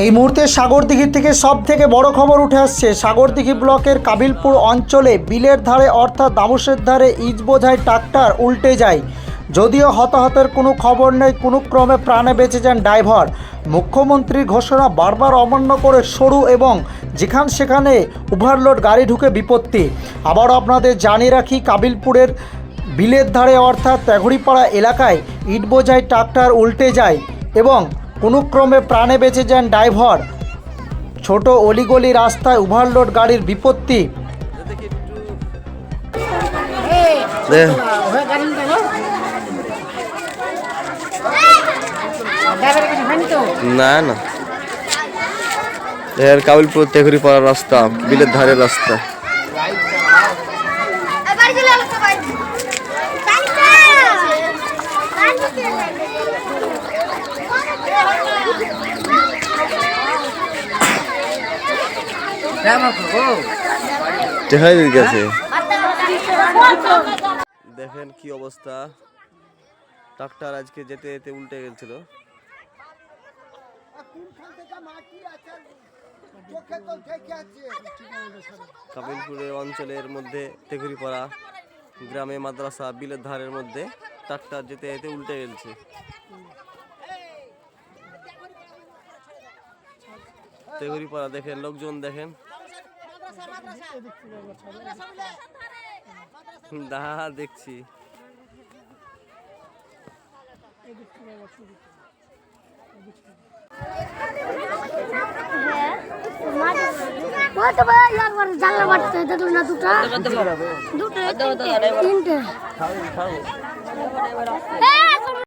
এই মুহূর্তে সাগরদিঘির থেকে সব থেকে বড় খবর উঠে আসছে। সাগরদিঘি ব্লকের কাবিলপুর অঞ্চলে বিলের ধারে অর্থাৎ দামুসের ধারে ইট বোঝাই ট্রাক্টর উল্টে যায়। যদিও হতাহতের কোনো খবর নেই, কোনো ক্রমে প্রাণে বেঁচে যান ড্রাইভার। মুখ্যমন্ত্রীর ঘোষণা বারবার অমান্য করে সরু এবং যেখান সেখানে ওভারলোড গাড়ি ঢুকে বিপত্তি। আবারও আপনাদের জানিয়ে রাখি, কাবিলপুরের বিলের ধারে অর্থাৎ ত্যাঘড়িপাড়া এলাকায় ইট বোঝাই ট্রাক্টর উল্টে যায় এবং কোনো ক্রমে প্রাণে বেঁচে যান ড্রাইভার। ছোট অলিগলি রাস্তায় ওভারলোড গাড়ির বিপত্তি। না না। এর কাবিলপুর তেঘরি পাড়ার রাস্তা, বিলের ধারের রাস্তা। দেখেন কি অবস্থা। ট্রাক্টর আজকে যেতে যেতে উল্টে গেছিল কাবিলপুরে অঞ্চলের মধ্যে তেঘুরিপাড়া গ্রামে মাদ্রাসা বিলের ধারের মধ্যে ট্রাক্টর যেতে যেতে উল্টে গেছে তেঘুরিপাড়া দেখেন, লোকজন দেখেন। দা দেখছি। জানলা বাড়তে দেখল না দুটা। দুটো। তিনটে। এই